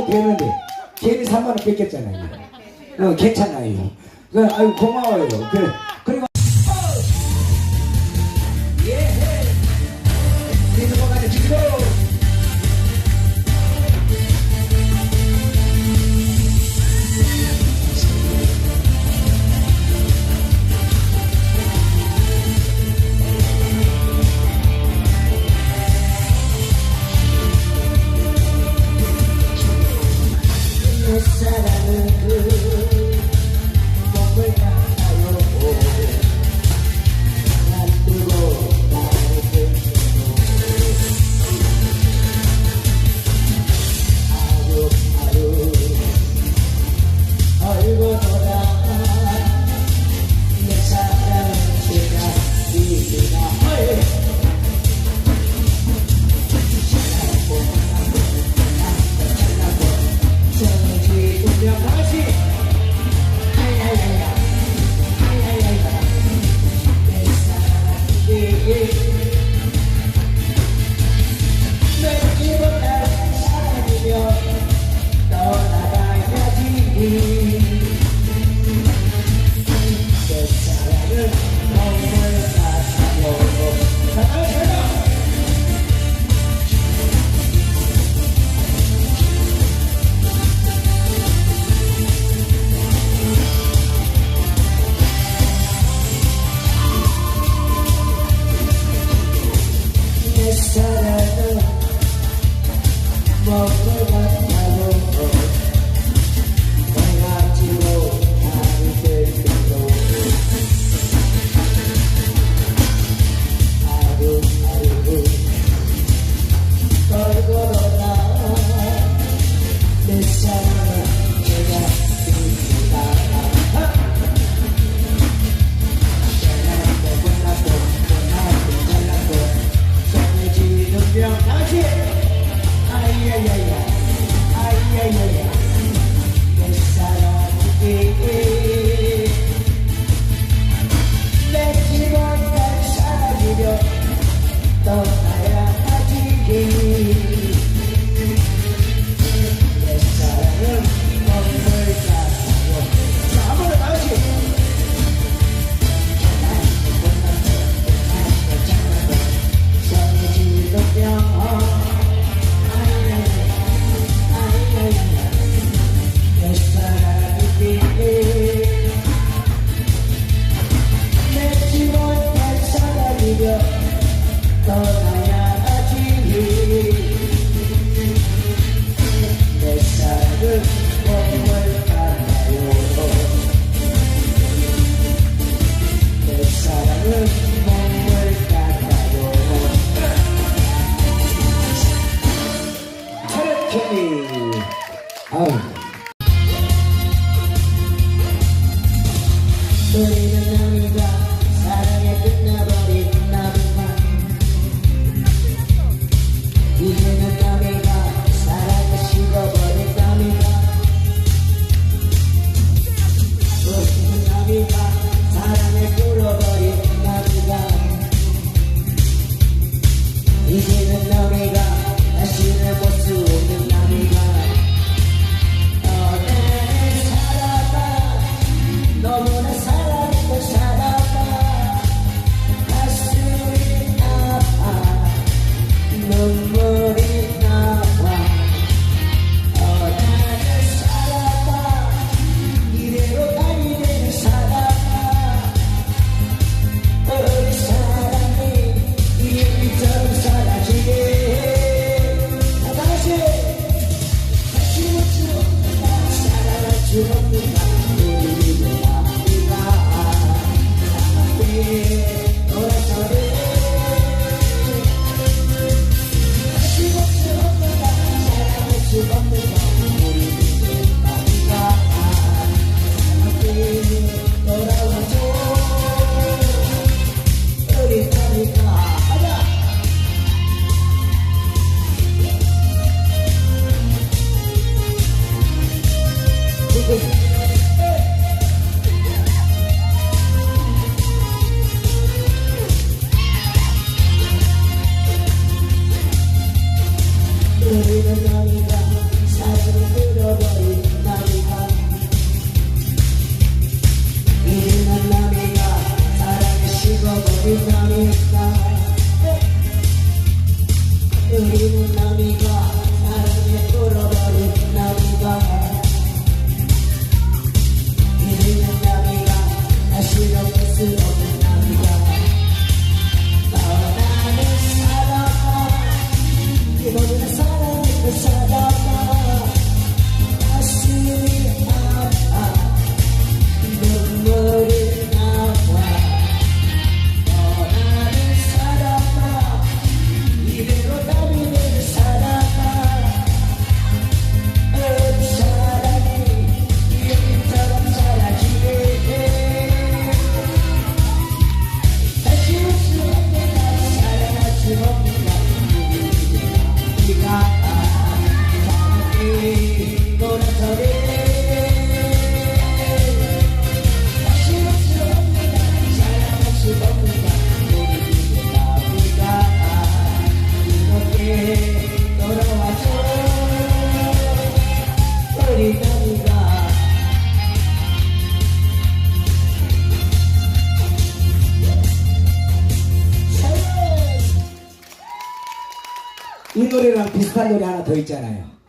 고 배는데 괜히 3만원 뺏겼잖아요. 어, 괜찮아요. 그, 아유, 고마워요. 그래. 그 사랑은 그 Well, 떠나야 감사 요리 하나 더 있잖아요.